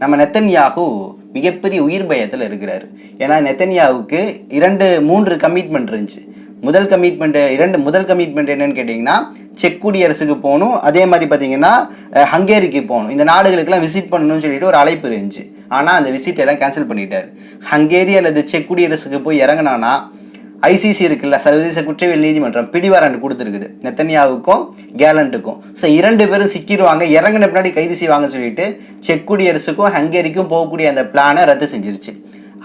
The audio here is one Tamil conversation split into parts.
நம்ம நெத்தன்யாகு மிகப்பெரிய உயிர் பயத்தில் இருக்கிறார். ஏன்னா நெத்தன்யாவுக்கு இரண்டு மூன்று கமிட்மெண்ட் இருந்துச்சு. முதல் கமிட்மெண்ட் இரண்டு முதல் கமிட்மெண்ட் என்னன்னு கேட்டிங்கன்னா செக் குடியரசுக்கு போகணும். அதே மாதிரி பார்த்தீங்கன்னா ஹங்கேரிக்கு போகணும். இந்த நாடுகளுக்கெல்லாம் விசிட் பண்ணணும்னு சொல்லிட்டு ஒரு அழைப்பு இருந்துச்சு. ஆனால் அந்த விசிட் எல்லாம் கேன்சல் பண்ணிட்டார். ஹங்கேரி அல்லது செக் குடியரசுக்கு போய் இறங்கினான்னா ஐசிசி இருக்குல்ல சர்வதேச குற்றவியல் நீதிமன்றம் பிடிவாரண்ட் கொடுத்துருக்குது. நெத்தன்யாவுக்கும் கேலண்ட்டுக்கும் ஸோ இரண்டு பேரும் சிக்கிடுவாங்க இறங்கின பின்னாடி கைது செய்வாங்கன்னு சொல்லிட்டு செக் குடியரசுக்கும் ஹங்கேரிக்கும் போகக்கூடிய அந்த பிளானை ரத்து செஞ்சிருச்சு.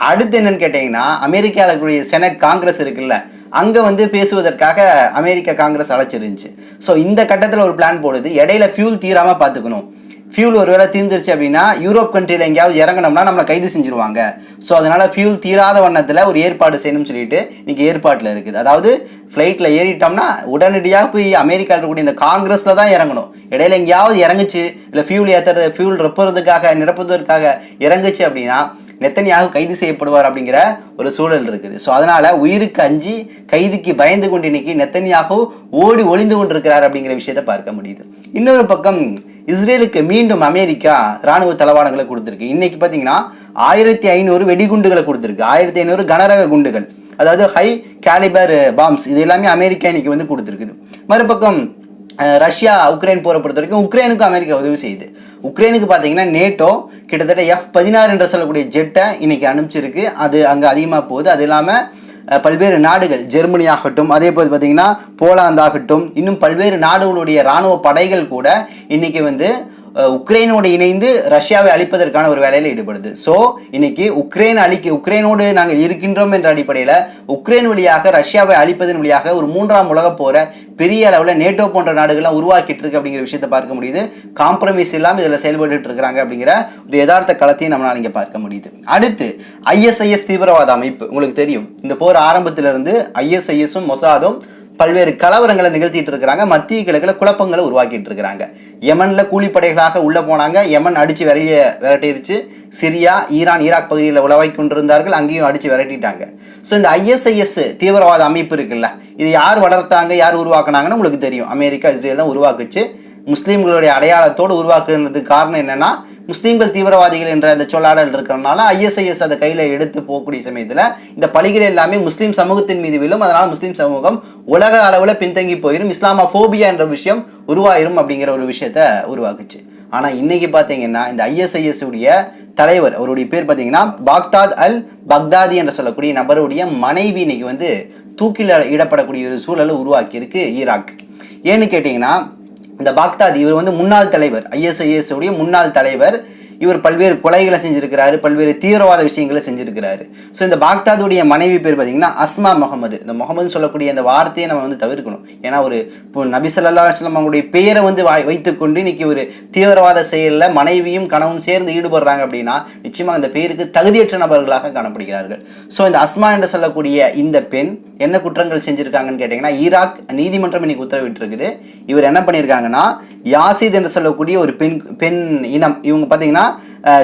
அடுத்து என்னன்னு கேட்டிங்கன்னா அமெரிக்காவில் இருக்கக்கூடிய செனட் காங்கிரஸ் இருக்குல்ல அங்கே வந்து பேசுவதற்காக அமெரிக்க காங்கிரஸ் அழைச்சிருந்துச்சு. ஸோ இந்த கட்டத்தில் ஒரு பிளான் போடுது. இடையில ஃபியூல் தீராமல் பார்த்துக்கணும் ஃபியூல் ஒருவேளை தீர்ந்துருச்சு அப்படின்னா யூரோப் கண்ட்ரியில் எங்கேயாவது இறங்கினோம்னா நம்மளை கைது செஞ்சுருவாங்க. ஸோ அதனால் ஃபியூல் தீராத வண்ணத்தில் ஒரு ஏற்பாடு செய்யணும்னு சொல்லிட்டு இன்றைக்கி ஏற்பாட்டில் இருக்குது. அதாவது ஃப்ளைட்டில் ஏறிட்டோம்னா உடனடியாக போய் அமெரிக்காவில் இருக்கக்கூடிய இந்த காங்கிரஸில் தான் இறங்கணும். இடையில எங்கேயாவது இறங்குச்சு இல்லை ஃபியூல் ஏற்றுறது ஃபியூல் நிரப்புறதுக்காக நிரப்புவதற்காக இறங்குச்சு அப்படின்னா நெத்தனியாக கைது செய்யப்படுவார் அப்படிங்கிற ஒரு சூழல் இருக்குது. ஸோ அதனால உயிருக்கு அஞ்சி கைதுக்கு பயந்து கொண்டு இன்னைக்கு நெத்தனியாக ஓடி ஒளிந்து கொண்டிருக்கிறார் அப்படிங்கிற விஷயத்தை பார்க்க முடியுது. இன்னொரு பக்கம் இஸ்ரேலுக்கு மீண்டும் அமெரிக்கா ராணுவ தளவாடங்களை கொடுத்துருக்கு. இன்னைக்கு பார்த்தீங்கன்னா ஆயிரத்தி ஐநூறு வெடிகுண்டுகளை கொடுத்துருக்கு. ஆயிரத்தி ஐநூறு கனரக குண்டுகள். அதாவது ஹை கேலிபர் பாம்ஸ் இது எல்லாமே அமெரிக்கா இன்னைக்கு வந்து கொடுத்துருக்குது. மறுபக்கம் ரஷ்யா உக்ரைன் போரை பொறுத்த வரைக்கும் உக்ரைனுக்கு அமெரிக்கா உதவி செய்யுது. உக்ரைனுக்கு பார்த்தீங்கன்னா நேட்டோ கிட்டத்தட்ட எஃப் பதினாறு என்று சொல்லக்கூடிய ஜெட்டை இன்னைக்கு அனுப்பிச்சிருக்கு. அது அங்கே அதிகமாக போகுது. அது இல்லாமல் பல்வேறு நாடுகள் ஜெர்மனி ஆகட்டும் அதே போல் பார்த்தீங்கன்னா போலாந்து ஆகட்டும் இன்னும் பல்வேறு நாடுகளுடைய இராணுவ படைகள் கூட இன்னைக்கு வந்து உக்ரைனோடு இணைந்து ரஷ்யாவை அழிப்பதற்கான ஒரு வேலையில் ஈடுபடுது. ஸோ இன்னைக்கு உக்ரைன் அழிக்க உக்ரைனோடு நாங்கள் இருக்கின்றோம் என்ற அடிப்படையில் உக்ரைன் வழியாக ரஷ்யாவை அழிப்பதன் வழியாக ஒரு மூன்றாம் உலகப் போரை பெரிய அளவில் நேட்டோ போன்ற நாடுகள்லாம் உருவாக்கிட்டு இருக்கு அப்படிங்கிற விஷயத்தை பார்க்க முடியுது. காம்ப்ரமைஸ் இல்லாமல் இதில் செயல்பட்டு இருக்கிறாங்க அப்படிங்கிற ஒரு யதார்த்த களத்தையும் நம்மளால் இங்கே பார்க்க முடியுது. அடுத்து ஐஎஸ்ஐஎஸ் தீவிரவாத அமைப்பு. உங்களுக்கு தெரியும். இந்த போர் ஆரம்பத்திலிருந்து ஐஎஸ்ஐஎஸும் மொசாதும் பல்வேறு கலவரங்களை நிகழ்த்திட்டு இருக்கிறாங்க. மத்திய கிழக்கில் குழப்பங்களை உருவாக்கிட்டு இருக்கிறாங்க. யமனில் கூலிப்படைகளாக உள்ளே போனாங்க. யமன் அடித்து விரைய விரட்டிருச்சு. சிரியா ஈரான் ஈராக் பகுதியில் உழவை கொண்டிருந்தார்கள். அங்கேயும் அடித்து விரட்டிட்டாங்க. ஸோ இந்த ஐஎஸ்ஐஎஸ் தீவிரவாத அமைப்பு இருக்குல்ல இது யார் வளர்த்தாங்க யார் உருவாக்குனாங்கன்னு உங்களுக்கு தெரியும். அமெரிக்கா இஸ்ரேல் தான் உருவாக்குச்சு. முஸ்லீம்களுடைய அடையாளத்தோடு உருவாக்குறதுக்கு காரணம் என்னன்னா முஸ்லீம்கள் தீவிரவாதிகள் என்ற அந்த சொல்லாடல் இருக்கிறனால ஐஎஸ்ஐஎஸ் அதை கையில் எடுத்து போகக்கூடிய சமயத்தில் இந்த பழிகள் எல்லாமே முஸ்லீம் சமூகத்தின் மீது விழும். அதனால் முஸ்லீம் சமூகம் உலக அளவில் பின்தங்கி போயிடும் இஸ்லாமா ஃபோபியா என்ற விஷயம் உருவாயிரும் அப்படிங்கிற ஒரு விஷயத்த உருவாக்குச்சு. ஆனால் இன்னைக்கு பார்த்தீங்கன்னா இந்த ஐஎஸ்ஐஎஸ் உடைய தலைவர் அவருடைய பேர் பார்த்தீங்கன்னா பாக்தாத் அல் பக்தாதி என்று சொல்லக்கூடிய நபருடைய மனைவி இன்னைக்கு வந்து தூக்கில் இடப்படக்கூடிய ஒரு சூழலை உருவாக்கியிருக்கு ஈராக். ஏன்னு கேட்டிங்கன்னா இந்த பாக்தாதி இவர் வந்து முன்னாள் தலைவர் ஐஎஸ்ஐஎஸ் உடைய முன்னாள் தலைவர். இவர் பல்வேறு கொலைகளை செஞ்சுருக்கிறாரு பல்வேறு தீவிரவாத விஷயங்களை செஞ்சுருக்கிறாரு. ஸோ இந்த பாக்தாதுடைய மனைவி பேர் பார்த்தீங்கன்னா அஸ்மா முகமது. இந்த முகமது சொல்லக்கூடிய அந்த வார்த்தையை நம்ம வந்து தவிர்க்கணும். ஏன்னா ஒரு இப்போ நபி ஸல்லல்லாஹு அலைஹி அவங்களுடைய பெயரை வந்து வாய் வைத்துக்கொண்டு இன்னைக்கு ஒரு தீவிரவாத செயலில் மனைவியும் கணவும் சேர்ந்து ஈடுபடுறாங்க அப்படின்னா நிச்சயமாக அந்த பெயருக்கு தகுதியற்ற நபர்களாக காணப்படுகிறார்கள். ஸோ இந்த அஸ்மா என்று சொல்லக்கூடிய இந்த பெண் என்ன குற்றங்கள் செஞ்சுருக்காங்கன்னு கேட்டிங்கன்னா ஈராக் நீதிமன்றம் இன்னைக்கு உத்தரவிட்டிருக்குது. இவர் என்ன பண்ணியிருக்காங்கன்னா யாசித் என்று சொல்லக்கூடிய ஒரு பெண் பெண் இனம். இவங்க பார்த்தீங்கன்னா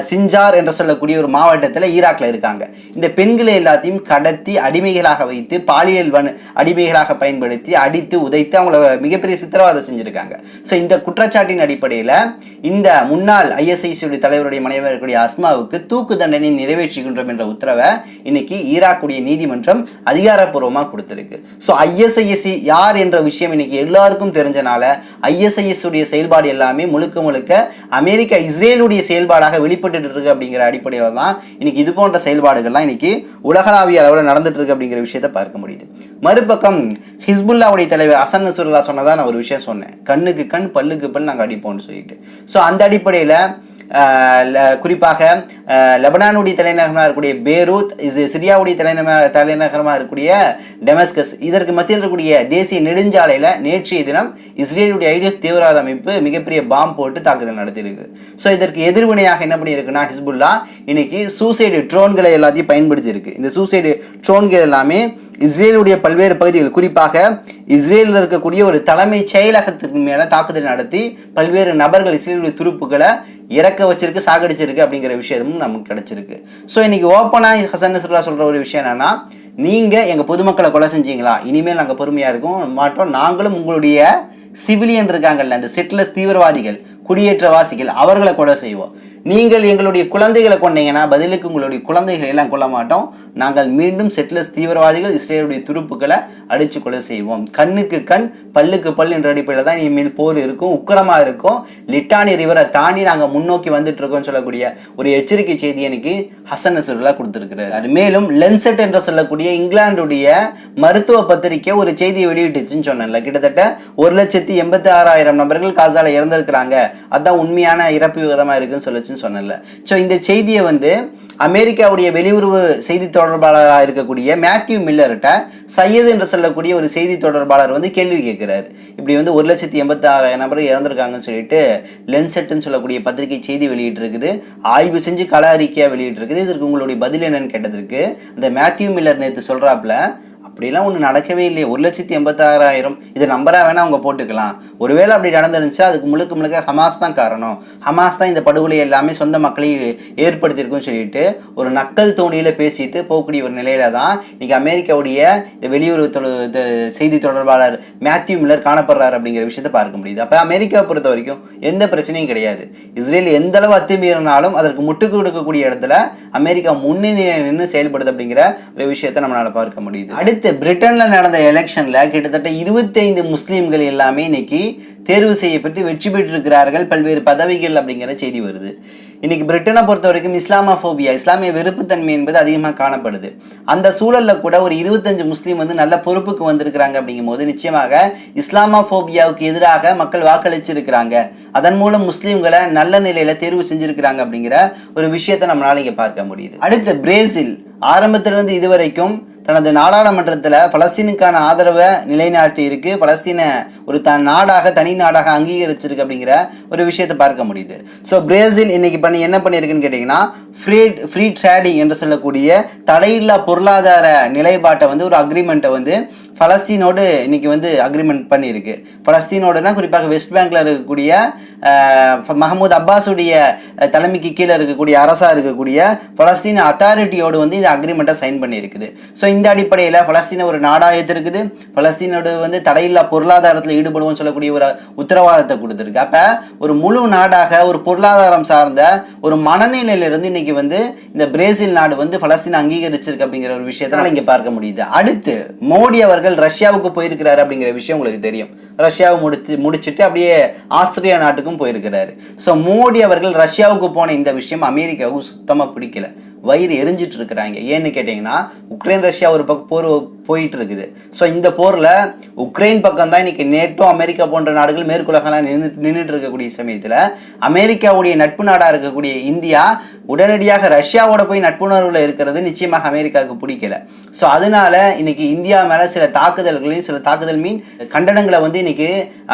சிஞ்சார் என்று சொல்லக்கூடிய ஒரு மாவட்டத்தில் ஈராக்ல இருக்காங்க. இந்த பெண்களை எல்லாத்தையும் கடத்தி அடிமைகளாக வைத்து பாலியல் வன் அடிமைகளாக பயன்படுத்தி அடித்து உதைத்து அவங்கள மிகப்பெரிய சித்திரவாதம் செஞ்சுருக்காங்க. ஸோ இந்த குற்றச்சாட்டின் அடிப்படையில் இந்த முன்னாள் ஐஎஸ்ஐசியுடைய தலைவருடைய மனைவர் இருக்கக்கூடிய அஸ்மாவுக்கு தூக்கு தண்டனை நிறைவேற்றுகின்றோம் என்ற உத்தரவை இன்னைக்கு ஈராக்குடைய நீதிமன்றம் அதிகாரப்பூர்வமாக கொடுத்துருக்கு. ஸோ ஐஎஸ்ஐஎஸ்சி யார் என்ற விஷயம் இன்னைக்கு எல்லாருக்கும் தெரிஞ்சனால ஐஎஸ்ஐஎஸ் உடைய செயல்பாடு எல்லாமே முழுக்க முழுக்க அமெரிக்கா இஸ்ரேலுடைய செயல்பாடாக வெளிப்பட்டு இருக்கு அப்படிங்கிற அடிப்படையில் தான் இன்னைக்கு இது போன்ற செயல்பாடுகள்லாம் இன்னைக்கு உலகளாவிய அளவில் நடந்துட்டு இருக்கு அப்படிங்கிற விஷயத்த பார்க்க முடியுது. மறுபக்கம் ஹிஸ்புல்லாவுடைய தலைவர் அசன் நசுருல்லா சொன்னதான் நான் ஒரு விஷயம் சொன்னேன். கண்ணுக்கு கண் பல்லுக்கு பல் நாங்கள் அடிப்போம்னு சொல்லிட்டு. ஸோ அந்த அடிப்படையில் குறிப்பாக லெபனானுடைய தலைநகரமாக இருக்கக்கூடிய பேரூத் இது சிரியாவுடைய தலைநகர தலைநகரமாக இருக்கக்கூடிய டெமஸ்கஸ். இதற்கு மத்தியில் இருக்கக்கூடிய தேசிய நெடுஞ்சாலையில் நேற்றைய தினம் இஸ்ரேலுடைய ஐடிஎஃப் தீவிரவாத அமைப்பு மிகப்பெரிய பாம் போட்டு தாக்குதல் நடத்தியிருக்கு. ஸோ இதற்கு எதிர்வினையாக என்ன பண்ணியிருக்குன்னா ஹிஸ்புல்லா இன்னைக்கு சூசைடு ட்ரோன்களை எல்லாத்தையும் பயன்படுத்தியிருக்கு. இந்த சூசைடு ட்ரோன்கள் எல்லாமே இஸ்ரேலுடைய பல்வேறு பகுதிகள் குறிப்பாக இஸ்ரேலில் இருக்கக்கூடிய ஒரு தலைமை செயலகத்திற்கு மேலே தாக்குதல் நடத்தி பல்வேறு நபர்கள் இஸ்ரேலுடைய துருப்புகளை இறக்க வச்சிருக்கு சாகடிச்சிருக்கு அப்படிங்கிற விஷயமும் நமக்கு கிடைச்சிருக்கு. ஸோ இன்னைக்கு ஓப்பனாக ஹசன் நஸ்ருல்லா சொல்கிற ஒரு விஷயம் என்னன்னா நீங்கள் எங்கள் பொதுமக்களை கொலை செஞ்சீங்களா? இனிமேல் நாங்கள் பொறுமையாக இருக்கும் மாட்டோம். நாங்களும் உங்களுடைய சிவிலியன் இருக்காங்கல்ல அந்த செட்டிலஸ் தீவிரவாதிகள் குடியேற்றவாசிகள் அவர்களை கொலை செய்வோம். நீங்கள் எங்களுடைய குழந்தைகளை கொண்டீங்கன்னா பதிலுக்கு உங்களுடைய குழந்தைகளை எல்லாம் கொல்ல மாட்டோம். நாங்கள் மீண்டும் செட்லஸ் தீவிரவாதிகள் இஸ்ரேலுடைய துருப்புக்களை அடித்து கொலை செய்வோம். கண்ணுக்கு கண் பல்லுக்கு பல் என்ற அடிப்படையில் தான் இனிமேல் போர் இருக்கும் உக்கரமாக இருக்கும். லிட்டானி ரிவரை தாண்டி நாங்கள் முன்னோக்கி வந்துட்டு இருக்கோம்னு சொல்லக்கூடிய ஒரு எச்சரிக்கை செய்தி எனக்கு ஹசன் நசுருல்லா கொடுத்துருக்கிறார். மேலும் லென்செட் என்று சொல்லக்கூடிய இங்கிலாந்துடைய மருத்துவ பத்திரிக்கை ஒரு செய்தியை வெளியிட்டுச்சுன்னு சொன்னேன்ல. கிட்டத்தட்ட ஒரு லட்சத்தி எண்பத்தி ஆறாயிரம் நபர்கள் காசால இறந்திருக்கிறாங்க. அதான் உண்மையான இறப்பு விகிதமாக இருக்குன்னு சொல்லுச்சுன்னு சொன்னல ஸோ இந்த செய்தியை வந்து அமெரிக்காவுடைய வெளியுறவு செய்தி தொடர்பாளராக இருக்கக்கூடிய மேத்யூ மில்லர்கிட்ட சையது என்று சொல்லக்கூடிய ஒரு செய்தி தொடர்பாளர் வந்து கேள்வி கேட்கிறாரு. இப்படி வந்து ஒரு லட்சத்தி எண்பத்தி ஆறாயிரம் நபர் இறந்துருக்காங்கன்னு சொல்லிட்டு லென்செட்டுன்னு சொல்லக்கூடிய பத்திரிகை செய்தி வெளியிட்டிருக்குது. ஆய்வு செஞ்சு கள அறிக்கையாக வெளியிட்டிருக்குது. இதற்கு உங்களுடைய பதில் என்னன்னு கேட்டதற்கு அந்த மேத்யூ மில்லர் நேற்று சொல்றாப்புல அப்படிலாம் ஒன்று நடக்கவே இல்லையே. ஒரு லட்சத்தி எண்பத்தாறாயிரம். இது நம்பராக வேணால் அவங்க போட்டுக்கலாம். ஒருவேளை அப்படி நடந்துருந்துச்சா அதுக்கு முழுக்க முழுக்க ஹமாஸ் தான் காரணம். ஹமாஸ் தான் இந்த படுகொலை எல்லாமே சொந்த மக்களையும் ஏற்படுத்தியிருக்குன்னு சொல்லிட்டு ஒரு நக்கல் தோணியில் பேசிட்டு போகக்கூடிய ஒரு நிலையில தான் இன்னைக்கு அமெரிக்காவுடைய இந்த வெளியுறவு தொ- செய்தி தொடர்பாளர் மேத்யூ மில்லர் காணப்படுறாரு அப்படிங்கிற விஷயத்தை பார்க்க முடியுது. அப்போ அமெரிக்காவை பொறுத்த வரைக்கும் எந்த பிரச்சனையும் கிடையாது. இஸ்ரேல் எந்த அளவு அத்துமீறினாலும் அதற்கு முட்டுக்கு கொடுக்கக்கூடிய இடத்துல அமெரிக்கா முன்னணி நின்று செயல்படுது அப்படிங்கிற ஒரு விஷயத்தை நம்மளால் பார்க்க முடியுது. அடுத்து பிரிட்டனில் நடந்த எலெக்ஷன்ல கிட்டத்தட்ட இருபத்தைந்து முஸ்லீம்கள் எல்லாமே இன்னைக்கு தேர்வு செய்யப்பட்டு வெற்றி பெற்றிருக்கிறார்கள் பல்வேறு பதவிகள் அப்படிங்கிற செய்தி வருது. இன்னைக்கு பிரிட்டனை பொறுத்த வரைக்கும் இஸ்லாமோபியா இஸ்லாமிய வெறுப்புத்தன்மை என்பது அதிகமாக காணப்படுது. அந்த சூழல்ல கூட ஒரு இருபத்தஞ்சு முஸ்லீம் வந்து நல்ல பொறுப்புக்கு வந்திருக்கிறாங்க அப்படிங்கும்போது நிச்சயமாக இஸ்லாமோபியாவுக்கு எதிராக மக்கள் வாக்களிச்சிருக்கிறாங்க. அதன் மூலம் முஸ்லீம்களை நல்ல நிலையில தேர்வு செஞ்சுருக்கிறாங்க அப்படிங்கிற ஒரு விஷயத்தை நம்மளால இங்க பார்க்க முடியுது. அடுத்து பிரேசில். ஆரம்பத்திலிருந்து இதுவரைக்கும் தனது நாடாளுமன்றத்தில் பலஸ்தீனுக்கான ஆதரவை நிலைநாட்டி இருக்கு பலஸ்தீனை ஒரு தன் நாடாக தனி நாடாக அங்கீகரிச்சிருக்கு அப்படிங்கிற ஒரு விஷயத்தை பார்க்க முடியுது. ஸோ பிரேசில் இன்னைக்கு பண்ணி என்ன பண்ணியிருக்குன்னு கேட்டிங்கன்னா ஃப்ரீ ஃப்ரீ ட்ரேடிங் என்று சொல்லக்கூடிய தடையில்லா பொருளாதார நிலைப்பாட்டை வந்து ஒரு அக்ரிமெண்ட்டை வந்து பலஸ்தீனோடு இன்றைக்கி வந்து அக்ரிமெண்ட் பண்ணியிருக்கு. பலஸ்தீனோடனா குறிப்பாக வெஸ்ட் பேங்க்ல இருக்கக்கூடிய மஹமூத் அப்பாஸுடைய தலைமைக்கு கீழே இருக்கக்கூடிய அரசாக இருக்கக்கூடிய பலஸ்தீன் அத்தாரிட்டியோடு வந்து இந்த அக்ரிமெண்ட்டை சைன் பண்ணியிருக்குது. ஸோ இந்த அடிப்படையில் பலஸ்தீனை ஒரு நாடாக ஏற்றிருக்குது பலஸ்தீனோடு வந்து தடையில்லா பொருளாதாரத்தில் ஈடுபடுவோம்னு சொல்லக்கூடிய ஒரு உத்தரவாதத்தை கொடுத்துருக்கு. அப்போ ஒரு முழு நாடாக ஒரு பொருளாதாரம் சார்ந்த ஒரு மனநிலையிலிருந்து இன்னைக்கு வந்து இந்த பிரேசில் நாடு வந்து பலஸ்தீன் அங்கீகரிச்சிருக்கு அப்படிங்கிற ஒரு விஷயத்தை இங்கே பார்க்க முடியுது. அடுத்து மோடி அவர்கள் ரஷ்யாவுக்கு போயிருக்கிறாரு அப்படிங்கிற விஷயம் உங்களுக்கு தெரியும். ரஷ்யாவை முடிச்சு முடிச்சுட்டு அப்படியே ஆஸ்திரியா நாட்டுக்கும் போயிருக்கிறாரு. ஸோ மோடி அவர்கள் ரஷ்யாவுக்கு போன இந்த விஷயம் அமெரிக்காவுக்கு சுத்தமாக பிடிக்கல. வயிறு எரிஞ்சிட்டு இருக்கிறாங்க. ஏன்னு கேட்டிங்கன்னா உக்ரைன் ரஷ்யா ஒரு பக்கம் போர் போயிட்டு இருக்குது ஸோ இந்த போரில் உக்ரைன் பக்கம் தான் இன்றைக்கி நேட்டோ அமெரிக்கா போன்ற நாடுகள் மேற்குலகெல்லாம் நின்று நின்றுட்டு இருக்கக்கூடிய சமயத்தில் அமெரிக்காவுடைய நட்பு நாடாக இருக்கக்கூடிய இந்தியா உடனடியாக ரஷ்யாவோட போய் நட்புணர்வில் இருக்கிறது நிச்சயமாக அமெரிக்காவுக்கு பிடிக்கல. ஸோ அதனால இன்னைக்கு இந்தியா மேலே சில தாக்குதல்களையும் சில தாக்குதல் மீன் கண்டனங்களை வந்து இன்னைக்கு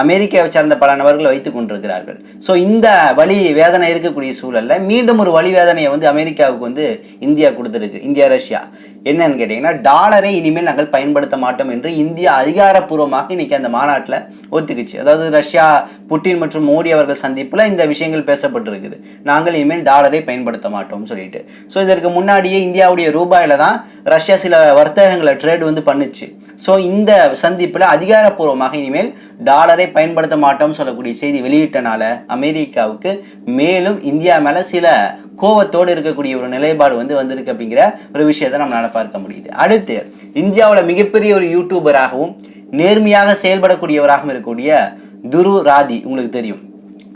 அமெரிக்காவை சார்ந்த பல நபர்கள் வைத்துக் கொண்டிருக்கிறார்கள். ஸோ இந்த வழி வேதனை இருக்கக்கூடிய சூழலில் மீண்டும் ஒரு வழி வேதனையை வந்து அமெரிக்காவுக்கு வந்து இந்தியா கொடுத்துருக்கு. India Russia. என்னன்னு கேட்டிங்கன்னா டாலரை இனிமேல் நாங்கள் பயன்படுத்த மாட்டோம் என்று இந்தியா அதிகாரப்பூர்வமாக இன்றைக்கி அந்த மாநாட்டில் ஒத்துக்குச்சு. அதாவது ரஷ்யா புட்டின் மற்றும் மோடி அவர்கள் சந்திப்பில் இந்த விஷயங்கள் பேசப்பட்டிருக்குது. நாங்கள் இனிமேல் டாலரை பயன்படுத்த மாட்டோம்னு சொல்லிட்டு. ஸோ இதற்கு முன்னாடியே இந்தியாவுடைய ரூபாயில் தான் ரஷ்யா சில வர்த்தகங்களை ட்ரேட் வந்து பண்ணுச்சு. ஸோ இந்த சந்திப்பில் அதிகாரப்பூர்வமாக இனிமேல் டாலரை பயன்படுத்த மாட்டோம்னு சொல்லக்கூடிய செய்தி வெளியிட்டனால அமெரிக்காவுக்கு மேலும் இந்தியா மேலே சில கோவத்தோடு இருக்கக்கூடிய ஒரு நிலைப்பாடு வந்து வந்திருக்கு அப்படிங்கிற ஒரு விஷயத்தை நம்மளால் பார்க்க முடியுது. அடுத்து இந்தியாவில் மிகப்பெரிய ஒரு யூடியூபராகவும் நேர்மையாக செயல்படக்கூடியவராகவும் இருக்கக்கூடிய துரு ராதி உங்களுக்கு தெரியும்.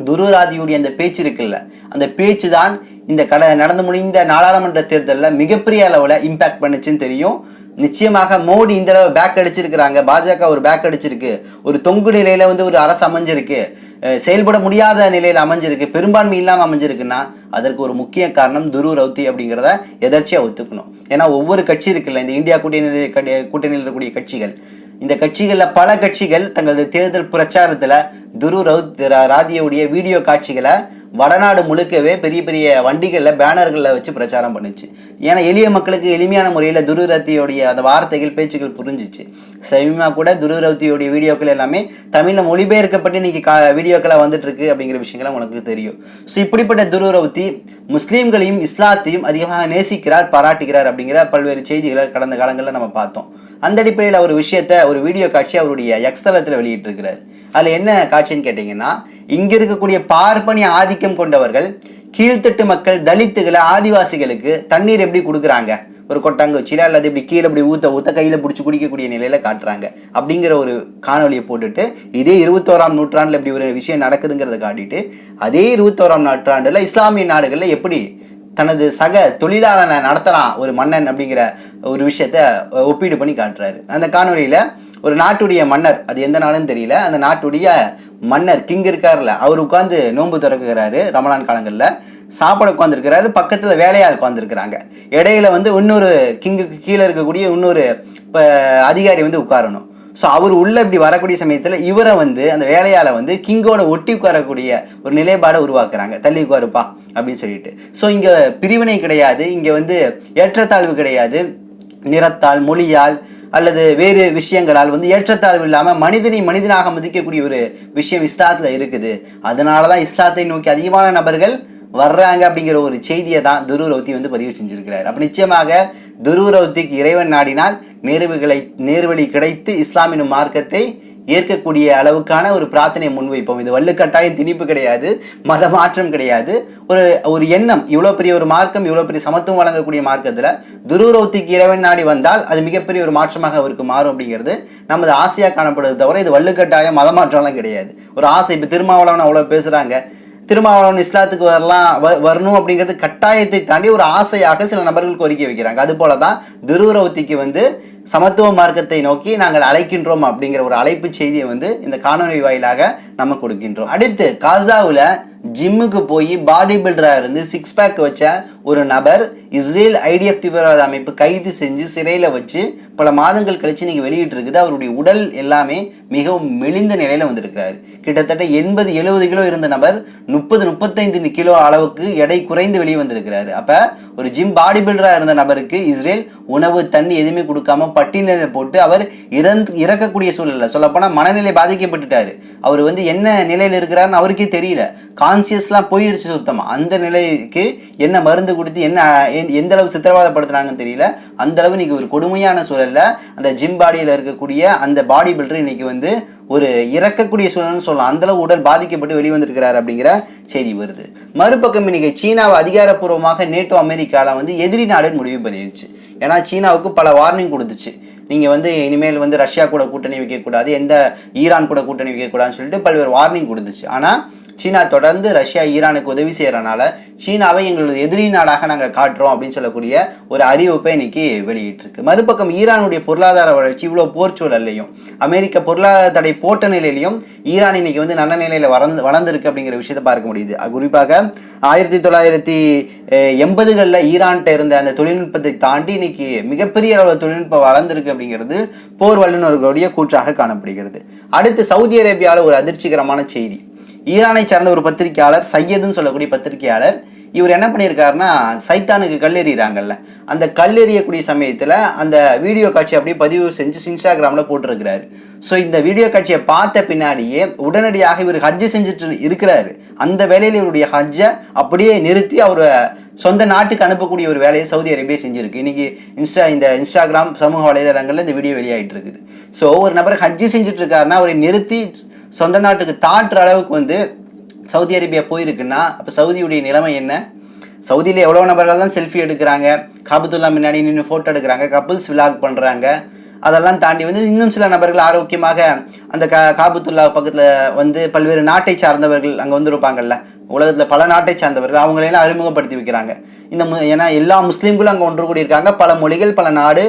துரு ராதியுடைய அந்த பேச்சு இருக்குல்ல அந்த பேச்சு தான் இந்த கட நடந்து முடிந்த நாடாளுமன்ற தேர்தலில் மிகப்பெரிய அளவில் இம்பாக்ட் பண்ணுச்சுன்னு தெரியும். நிச்சயமாக மோடி இந்த அளவு பேக் அடிச்சிருக்கிறாங்க பாஜக ஒரு பேக் அடிச்சிருக்கு ஒரு தொங்கு நிலையில வந்து ஒரு அரசு அமைஞ்சிருக்கு. செயல்பட முடியாத நிலையில் அமைஞ்சிருக்கு பெரும்பான்மை இல்லாமல் அமைஞ்சிருக்குன்னா அதற்கு ஒரு முக்கிய காரணம் துரு ரவுத்தி அப்படிங்கிறத எதர்ச்சியாக ஒத்துக்கணும். ஏன்னா ஒவ்வொரு கட்சி இருக்குல்ல இந்த இந்தியா கூட்டணி கூட்டணியில் இருக்கக்கூடிய கட்சிகள் இந்த கட்சிகளில் பல கட்சிகள் தங்களது தேர்தல் பிரச்சாரத்தில் துரு ரவுத் ரா- ராதியோடைய வீடியோ காட்சிகளை வடநாடு முழுக்கவே பெரிய பெரிய வண்டிகளில் பேனர்களில் வச்சு பிரச்சாரம் பண்ணுச்சு. ஏன்னா எளிய மக்களுக்கு எளிமையான முறையில் துருரத்தியோடைய அந்த வார்த்தைகள் பேச்சுகள் புரிஞ்சிச்சு. சமீமா கூட துருரத்தியோடைய வீடியோக்கள் எல்லாமே தமிழில் மொழிபெயர்க்கப்பட்டு இன்னைக்கு கா வீடியோக்களாக வந்துட்டு இருக்கு அப்படிங்கிற விஷயங்கள்லாம் உனக்கு தெரியும். ஸோ இப்படிப்பட்ட துருரவுத்தி முஸ்லீம்களையும் இஸ்லாத்தையும் அதிகமாக நேசிக்கிறார் பாராட்டுகிறார் அப்படிங்கிற பல்வேறு செய்திகளை கடந்த காலங்களில் நம்ம பார்த்தோம். அந்த அடிப்படையில் அவர் விஷயத்த ஒரு வீடியோ காட்சி அவருடைய எக்ஸ்தலத்தில் வெளியிட்டிருக்கிறார். அதில் என்ன காட்சின்னு கேட்டிங்கன்னா இங்கே இருக்கக்கூடிய பார்ப்பனிய ஆதிக்கம் கொண்டவர்கள் கீழ்த்தட்டு மக்கள் தலித்துகளை ஆதிவாசிகளுக்கு தண்ணீர் எப்படி கொடுக்குறாங்க? ஒரு கொட்டாங்குச்சியில் அல்லது இப்படி கீழே இப்படி ஊற்ற ஊற்ற கையில் பிடிச்சி குடிக்கக்கூடிய நிலையில காட்டுறாங்க. அப்படிங்கிற ஒரு காணொலியை போட்டுட்டு இதே இருபத்தோராம் நூற்றாண்டில் இப்படி ஒரு விஷயம் நடக்குதுங்கிறத காட்டிட்டு அதே இருபத்தோராம் நூற்றாண்டில் இஸ்லாமிய நாடுகளில் எப்படி தனது சக தொழிலாளனை நடத்தலாம் ஒரு மன்னன் அப்படிங்கிற ஒரு விஷயத்த ஒப்பீடு பண்ணி காட்டுறாரு. அந்த காணொலியில் ஒரு நாட்டுடைய மன்னர் அது எந்த நாடுன்னு தெரியல. அந்த நாட்டுடைய மன்னர் கிங் இருக்கார்ல அவர் உட்காந்து நோன்பு திறக்குறாரு ரமலான் காலங்களில். சாப்பாடு உட்காந்துருக்கிறாரு பக்கத்தில் வேலையாள் உட்காந்துருக்குறாங்க இடையில வந்து இன்னொரு கிங்குக்கு கீழே இருக்கக்கூடிய இன்னொரு இப்போ அதிகாரி வந்து உட்காரணும். ஸோ அவர் உள்ள இப்படி வரக்கூடிய சமயத்தில் இவரை வந்து அந்த வேலையாளை வந்து கிங்கோட ஒட்டி உட்காரக்கூடிய ஒரு நிலைப்பாடை உருவாக்குறாங்க. தள்ளி உட்காருப்பா அப்படின்னு சொல்லிட்டு. ஸோ இங்கே பிரிவினை கிடையாது. இங்கே வந்து ஏற்றத்தாழ்வு கிடையாது. நிறத்தால் மொழியால் அல்லது வேறு விஷயங்களால் வந்து ஏற்றத்தாழ்வு இல்லாமல் மனிதனை மனிதனாக மதிக்கக்கூடிய ஒரு விஷயம் இஸ்லாத்தில் இருக்குது. அதனால தான் இஸ்லாத்தை நோக்கி அதிகமான நபர்கள் வர்றாங்க அப்படிங்கிற ஒரு செய்தியை தான் துருரவுத்தி வந்து பதிவு செஞ்சுருக்கிறார். அப்போ நிச்சயமாக துருரவுத்திக்கு இறைவன் நாடினால் நேர்வுகளை நேர்வழி கிடைத்து இஸ்லாமின் மார்க்கத்தை ஏற்கக்கூடிய அளவுக்கான ஒரு பிரார்த்தனையை முன்வைப்போம். இது வள்ளுக்கட்டாய திணிப்பு கிடையாது மத மாற்றம் கிடையாது. ஒரு ஒரு எண்ணம் இவ்வளோ பெரிய ஒரு மார்க்கம் இவ்வளோ பெரிய சமத்துவம் வழங்கக்கூடிய மார்க்கத்தில் துருரவுத்திக்கு இறைவன் நாடி வந்தால் அது மிகப்பெரிய ஒரு மாற்றமாக அவருக்கு மாறும் அப்படிங்கிறது நமது ஆசையாக காணப்படுறது தவிர இது வள்ளுக்கட்டாய மத மாற்றம்லாம் கிடையாது. ஒரு ஆசை இப்போ திருமாவளவன் அவ்வளோ பேசுகிறாங்க திருமாவளவன் இஸ்லாத்துக்கு வரலாம் வ- வரணும் அப்படிங்கிறது கட்டாயத்தை தாண்டி ஒரு ஆசையாக சில நபர்கள் கோரிக்கை வைக்கிறாங்க. அது போல தான் துருவரவத்திக்கு வந்து சமத்துவ மார்க்கத்தை நோக்கி நாங்கள் அழைக்கின்றோம் அப்படிங்கிற ஒரு அழைப்பு செய்தியை வந்து இந்த காணொலி வாயிலாக நம்ம கொடுக்கின்றோம். அடுத்து காசாவில் ஜிம்முக்கு போய் பாடி பில்டராக இருந்து சிக்ஸ் பேக் வச்ச ஒரு நபர் இஸ்ரேல் ஐடிஎஃப் தீவிரவாத அமைப்பு கைது செஞ்சு சிறையில் வச்சு பல மாதங்கள் கழித்து நீங்கள் வெளியிட்டு இருக்குது அவருடைய உடல் எல்லாமே மிகவும் மெலிந்த நிலையில் வந்திருக்கிறாரு. கிட்டத்தட்ட எண்பது எழுபது கிலோ இருந்த நபர் முப்பது முப்பத்தைந்து கிலோ அளவுக்கு எடை குறைந்து வெளியே வந்திருக்கிறாரு. அப்போ ஒரு ஜிம் பாடி பில்டராக இருந்த நபருக்கு இஸ்ரேல் உணவு தண்ணி எதுவுமே கொடுக்காம பட்டியலில் போட்டு அவர் இறந்து இறக்கக்கூடிய சூழ்நிலை சொல்லப்போனால் மனநிலை பாதிக்கப்பட்டுட்டார். அவர் வந்து என்ன நிலையில் இருக்கிறாருன்னு அவருக்கே தெரியல. கான்சியஸ்லாம் போயிருச்சு சுத்தமாக அந்த நிலைக்கு என்ன மருந்து கொடுத்து என்ன எந்த- எந்த அளவு சித்திரவாதப்படுத்துனாங்கன்னு தெரியல. அந்த அளவு இன்றைக்கி ஒரு கொடுமையான சூழல்ல அந்த ஜிம் பாடியில் இருக்கக்கூடிய அந்த பாடி பில்டர் இன்னைக்கு வந்து ஒரு இறக்கக்கூடிய சூழல்னு சொல்லலாம். அந்தளவு உடல் பாதிக்கப்பட்டு வெளிவந்திருக்கிறார் அப்படிங்கிற செய்தி வருது. மறுபக்கம் இன்றைக்கி சீனாவை அதிகாரப்பூர்வமாக நேட்டோ அமெரிக்காவில் வந்து எதிரி நாடுன்னு முடிவு பண்ணிருச்சு. ஏன்னா சீனாவுக்கு பல வார்னிங் கொடுத்துச்சு. நீங்கள் வந்து இனிமேல் வந்து ரஷ்யா கூட கூட்டணி வைக்கக்கூடாது எந்த ஈரான் கூட கூட்டணி வைக்கக்கூடாதுன்னு சொல்லிட்டு பல்வேறு வார்னிங் கொடுத்துச்சு. ஆனால் சீனா தொடர்ந்து ரஷ்யா ஈரானுக்கு உதவி செய்கிறனால சீனாவை எங்களது எதிரி நாடாக நாங்கள் காட்டுறோம் அப்படின்னு சொல்லக்கூடிய ஒரு அறிவிப்பை இன்னைக்கு வெளியிட்டிருக்கு. மறுபக்கம் ஈரானுடைய பொருளாதார வளர்ச்சி இவ்வளோ போர் சூழல்லையும் அமெரிக்க பொருளாதார தடை போட்ட நிலையிலையும் ஈரான் இன்னைக்கு வந்து நல்ல நிலையில் வளர்ந்து வளர்ந்துருக்கு அப்படிங்கிற விஷயத்தை பார்க்க முடியுது. அது குறிப்பாக ஆயிரத்தி தொள்ளாயிரத்தி எண்பதுகளில் ஈரான்கிட்ட இருந்த அந்த தொழில்நுட்பத்தை தாண்டி இன்னைக்கு மிகப்பெரிய அளவு தொழில்நுட்பம் வளர்ந்துருக்கு அப்படிங்கிறது போர் வல்லுநர்களுடைய கூற்றாக காணப்படுகிறது. அடுத்து சவுதி அரேபியாவில் ஒரு அதிர்ச்சிகரமான செய்தி. ஈரானை சார்ந்த ஒரு பத்திரிகையாளர் சையதுன்னு சொல்லக்கூடிய பத்திரிகையாளர் இவர் என்ன பண்ணியிருக்காருன்னா சைத்தானுக்கு கல்லெறிகிறாங்கல்ல அந்த கல்லெறியக்கூடிய சமயத்தில் அந்த வீடியோ காட்சி அப்படியே பதிவு செஞ்சு இன்ஸ்டாகிராமில் போட்டிருக்கிறாரு. ஸோ இந்த வீடியோ காட்சியை பார்த்த பின்னாடியே உடனடியாக இவர் ஹஜ்ஜு செஞ்சுட்டு இருக்கிறாரு. அந்த வேலையில் இவருடைய ஹஜ்ஜை அப்படியே நிறுத்தி அவர் சொந்த நாட்டுக்கு அனுப்பக்கூடிய ஒரு வேலையை சவுதி அரேபியா செஞ்சிருக்கு. இன்னைக்கு இன்ஸ்டா இந்த இன்ஸ்டாகிராம் சமூக வலைதளங்களில் இந்த வீடியோ வெளியாகிட்டு இருக்குது. ஸோ ஒரு நபர் ஹஜ்ஜி செஞ்சுட்டு இருக்காருன்னா அவரை நிறுத்தி சொந்த நாட்டுக்கு தாட்டுற அளவுக்கு வந்து சவுதி அரேபியா போயிருக்குன்னா அப்போ சவுதியுடைய நிலைமை என்ன? சவுதியில் எவ்வளோ நபர்கள் தான் செல்ஃபி எடுக்கிறாங்க? காபத்துல்லா முன்னாடி நின்று ஃபோட்டோ எடுக்கிறாங்க கப்புள்ஸ் விலாக் பண்ணுறாங்க அதெல்லாம் தாண்டி வந்து இன்னும் சில நபர்கள் ஆரோக்கியமாக அந்த கா காபத்துல்லா பக்கத்தில் வந்து பல்வேறு நாட்டை சார்ந்தவர்கள் அங்கே வந்திருப்பாங்கல்ல உலகத்தில் பல நாட்டை சார்ந்தவர்கள் அவங்களையெல்லாம் அறிமுகப்படுத்தி வைக்கிறாங்க. இந்த மு- ஏன்னா எல்லா முஸ்லீம்களும் அங்கே ஒன்று கூடியிருக்காங்க. பல மொழிகள் பல நாடு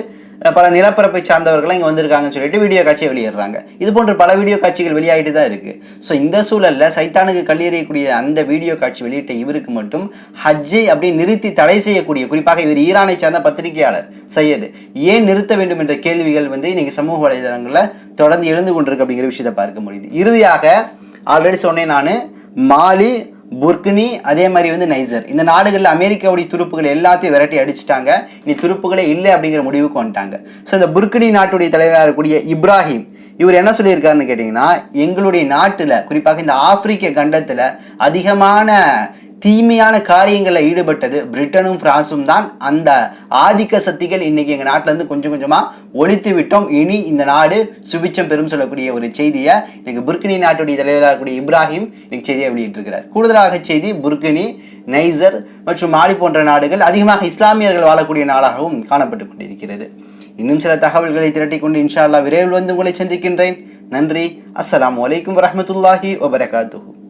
பல நிலப்பரப்பை சார்ந்தவர்கள்லாம் இங்கே வந்திருக்காங்கன்னு சொல்லிட்டு வீடியோ காட்சியை வெளியிடுறாங்க. இது போன்ற பல வீடியோ காட்சிகள் வெளியாகிட்டு தான் இருக்குது ஸோ இந்த சூழலில் சைத்தானுக்கு கல்லெறியக்கூடிய அந்த வீடியோ காட்சி வெளியிட்ட இவருக்கு மட்டும் ஹஜ்ஜை அப்படி நிறுத்தி தடை செய்யக்கூடிய குறிப்பாக இவர் ஈரானை சார்ந்த பத்திரிகையாளர் சையது ஏன் நிறுத்த வேண்டும் என்ற கேள்விகள் வந்து இன்றைக்கி சமூக வலைதளங்களில் தொடர்ந்து எழுந்து கொண்டிருக்கு அப்படிங்கிற விஷயத்தை பார்க்க முடியுது. இறுதியாக ஆல்ரெடி சொன்னேன் நான் மாலி புர்கினி அதே மாதிரி வந்து நைசர். இந்த நாடுகளில் அமெரிக்காவுடைய துருப்புகள் எல்லாத்தையும் விரட்டி அடிச்சிட்டாங்க. இனி துருப்புகளே இல்லை அப்படிங்கிற முடிவுக்கு வந்துட்டாங்க. ஸோ இந்த புர்கினி நாட்டுடைய தலைவராக இருக்கக்கூடிய இப்ராஹிம் இவர் என்ன சொல்லியிருக்காருன்னு கேட்டிங்கன்னா எங்களுடைய நாட்டில் குறிப்பாக இந்த ஆப்பிரிக்க கண்டத்தில் அதிகமான தீமையான காரியங்களில் ஈடுபட்டது. பிரிட்டனும் பிரான்சும் தான் அந்த ஆதிக்க சக்திகள் இன்னைக்கு எங்கள் நாட்டிலேருந்து கொஞ்சம் கொஞ்சமாக ஒழித்து விட்டோம். இனி இந்த நாடு சுபிச்சம் பெறும் சொல்லக்கூடிய ஒரு செய்தியை இன்னைக்கு புர்கினி நாட்டுடைய தலைவராக இருக்கக்கூடிய இப்ராஹிம் இன்னைக்கு செய்தியை வெளியிட்டிருக்கிறார். கூடுதலாக செய்தி புர்கினி நைசர் மற்றும் மாலி போன்ற நாடுகள் அதிகமாக இஸ்லாமியர்கள் வாழக்கூடிய நாடாகவும் காணப்பட்டு கொண்டிருக்கிறது. இன்னும் சில தகவல்களை திரட்டி கொண்டு இன்ஷா அல்லா விரைவில் வந்து உங்களை சந்திக்கின்றேன். நன்றி. அஸ்லாம் வலைக்கம் வரமத்துல்லாஹி வபரகாத்துஹூ.